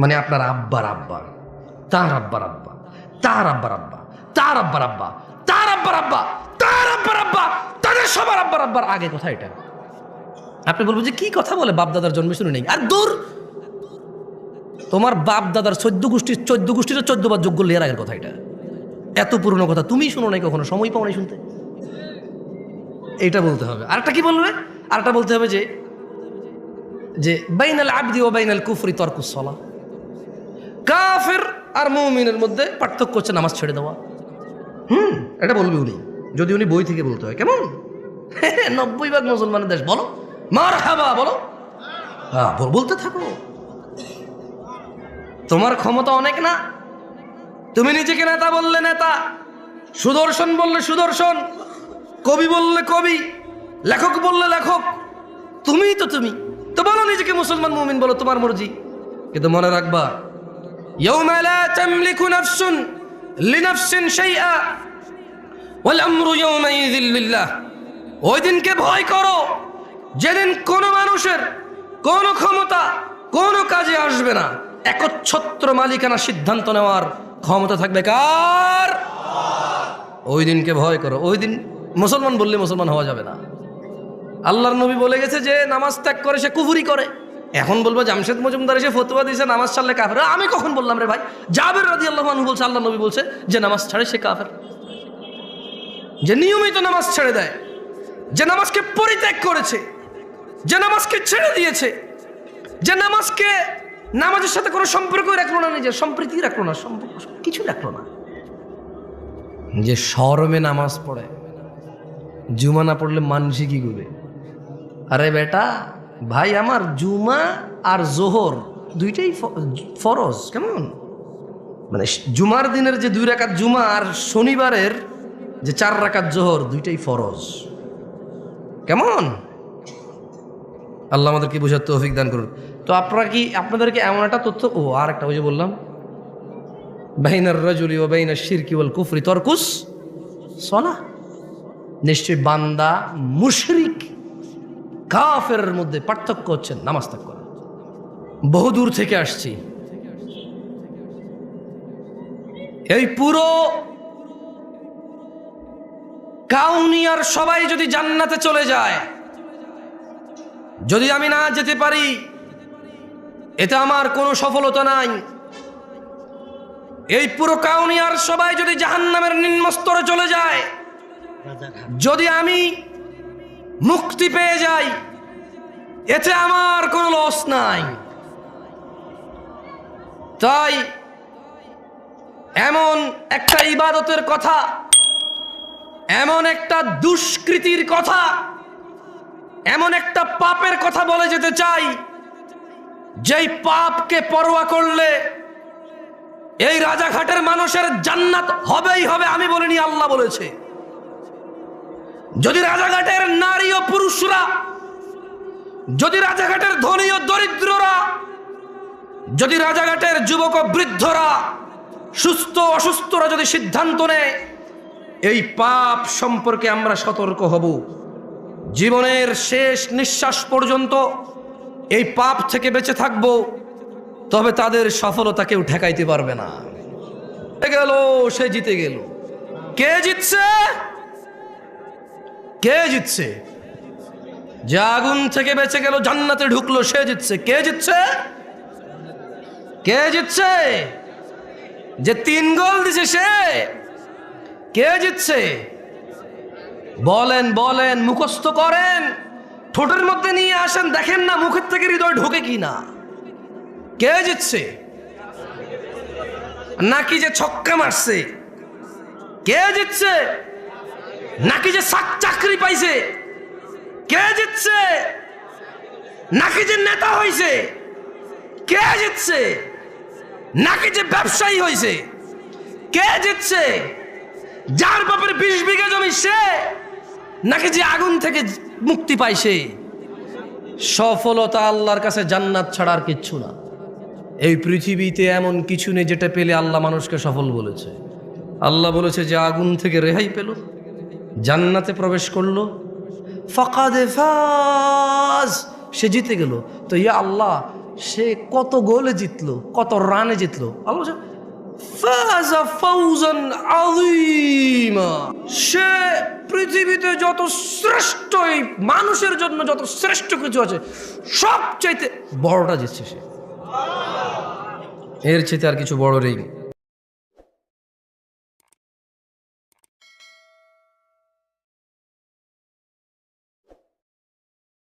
মানে আপনার আব্বার আব্বা, তার আব্বার আব্বা, তার আব্বার আব্বা, তার আব্বার আব্বা, তার আব্বার আব্বা, তার আব্বার আব্বা, তাদের সবার আব্বার আব্বার আগে কথা এটা। আপনি বলবেন যে কি কথা বলে বাপ দাদার জন্মে শুনে নেই? আর দূর, তোমার বাপ দাদার চোদ্দ গোষ্ঠীর চোদ্দ গোষ্ঠীর চোদ্দ বার যোগ্য লেয়ার আগের কথা এটা। এত পুরনো কথা তুমি শুনো নাই কখনো, সময় পাও নাই শুনতে? এটা বলতে হবে। আরেকটা কি বলবে? আরেকটা বলতে হবে যে যে বাইনাল আবদি ও বাইনাল কুফরি তর্কুসলা কাফের আর মৌমিনের মধ্যে পার্থক্য হচ্ছে নামাজ ছেড়ে দেওয়া। হুম, এটা বলবে উনি। যদি উনি বই থেকে বলতে হয়, কেমন? নব্বই ভাগ মুসলমানের দেশ, বলো। মার হাবা বলো। হ্যাঁ বলতে থাকো। তোমার ক্ষমতা অনেক না? তুমি নিজেকে নেতা বললে নেতা, সুদর্শন বললে সুদর্শন, কবি বললে কবি, লেখক বললে লেখক। তুমিই তো তুমি। তো বলো নিজেকে মুসলমান মুমিন, বলো তোমার মর্জি। কিন্তু মনে রাখবা يوم لا تملك نفس لنفس شيئا والامر يومئذ لله ওই দিনকে ভয় করো যেদিন কোনো মানুষের কোনো ক্ষমতা কোনো কাজে আসবে না একচ্ছত্র মালিকানা সিদ্ধান্ত নেওয়ার ক্ষমতা থাকবে কার ওই দিনকে ভয় করো ওই দিন মুসলমান বললে মুসলমান হওয়া যাবে না আল্লাহর নবী বলে গেছে যে নামাজ ত্যাগ করে সে কুফুরি করে এখন বলব জামশেদ মজুমদার এসে ফতুয়া দিয়েছে, নামাজ ছাড়লে কাফের। আমি কখন বললাম রে ভাই? জাবের রাদি আল্লাহ বলছে, আল্লাহ নবী বলছে যে নামাজ ছাড়ে সে কাফের। যে নিয়মিত নামাজ ছেড়ে দেয়, যে নামাজকে পরিত্যাগ করেছে, যে নামাজকে ছেড়ে দিয়েছে, যে নামাজকে নামাজের সাথে কোনো সম্পর্কই রাখল না, নিজের সম্প্রীতি রাখল না, সম্পর্ক কিছু রাখল না। যে শরমে নামাজ পড়ে জুমা না পড়লে কি করবে? আরে বেটা ভাই, আমার জুমা আর জোহর দুইটাই ফরজ, কেমন? মানে জুমার দিনের যে দুই রাকাত জুমা আর শনিবারের যে চার রাকাত জোহর দুইটাই ফরজ। কেমন? আল্লাহ আমাদেরকে বোঝার তৌফিক দান করুন। তো আপনারা কি, আপনাদেরকে এমন একটা তথ্য, ও, আর একটা ওই যে বললাম, বাইনার রাজুলি ও বাইনার শিরকি ওয়াল কুফরি তরকুস সলা। নিশ্চয়ই বান্দা মুশরিক। কাফের মধ্যে পার্থক্য হচ্ছে নামাজ ত্যাগ করা। বহুদূর থেকে আসছি। এই পুরো কাউনিয়ার সবাই যদি জান্নাতে চলে যায়, যদি আমি না যেতে পারি, এতে আমার কোনো সফলতা নাই। এই পুরো কাউনিয়ার সবাই যদি জাহান্নামের নিম্নস্তরে চলে যায়, যদি আমি মুক্তি পেয়ে যাই। এতে আমার কোনো লস নাই। তাই এমন একটা ইবাদতের কথা, এমন একটা দুষ্কৃতির কথা, এমন একটা পাপের কথা বলে যেতে চাই, যেই পাপকে পরোয়া করলে এই রাজাঘাটের মানুষের জান্নাত হবেই হবে, আমি বলিনি, আল্লাহ বলেছে। যদি রাজাঘাটের নারী ও পুরুষরা, যদি রাজাঘাটের ধনী ও দরিদ্ররা, যদি রাজাঘাটের যুবক ও বৃদ্ধরা, সুস্থ অসুস্থরা যদি সিদ্ধান্ত নেয়, এই পাপ সম্পর্কে আমরা সতর্ক হব। জীবনের শেষ নিঃশ্বাস পর্যন্ত এই পাপ থেকে বেঁচে থাকব, তবে তাদের সফলতা কেউ ঠেকাইতে পারবে না। গেল? সে জিতে গেল। কে জিতছে? কে জিতছে? যে আগুন থেকে বেঁচে গেল, জান্নাতে ঢুকলো, সে জিতছে। কে জিতছে? কে জিতছে? যে তিন গোল দিছে সে, কে জিতছে? বলেন বলেন, মুখস্থ করেন। ঠোঁটের মধ্যে নিয়ে আসেন, দেখেন না মুখের থেকে হৃদয় ঢোকে কি না কে জিতছে? নাকি যে ছক্কা মারছে? কে জিতছে? নাকি যে চাক- চাকরি পাইছে? কে জিতছে? নাকি যে নেতা হইছে? কে জিতছে? নাকি যে ব্যবসায়ী হইছে? কে জিতছে? যার বাপের বিশ বিঘা জমি সে? নাকি যে আগুন থেকে মুক্তি পাইছে? সফলতা আল্লাহর কাছে জান্নাত ছাড়ার কিচ্ছু না। এই পৃথিবীতে এমন কিছু নেই যেটা পেলে আল্লাহ মানুষকে সফল বলেছে। আল্লাহ বলেছে যে আগুন থেকে রেহাই পেল। জান্নাতে প্রবেশ করল। ফাকাদে ফাজ, সে জিতে গেল। তো ইয়া আল্লাহ, সে কত গোলে জিতলো, কত রানে জিতলো। সে পৃথিবীতে যত শ্রেষ্ঠ, এই মানুষের জন্য যত শ্রেষ্ঠ কিছু আছে, সবচাইতে বড়টা জিতছে সে। এর চেয়ে আর কিছু বড় নেই।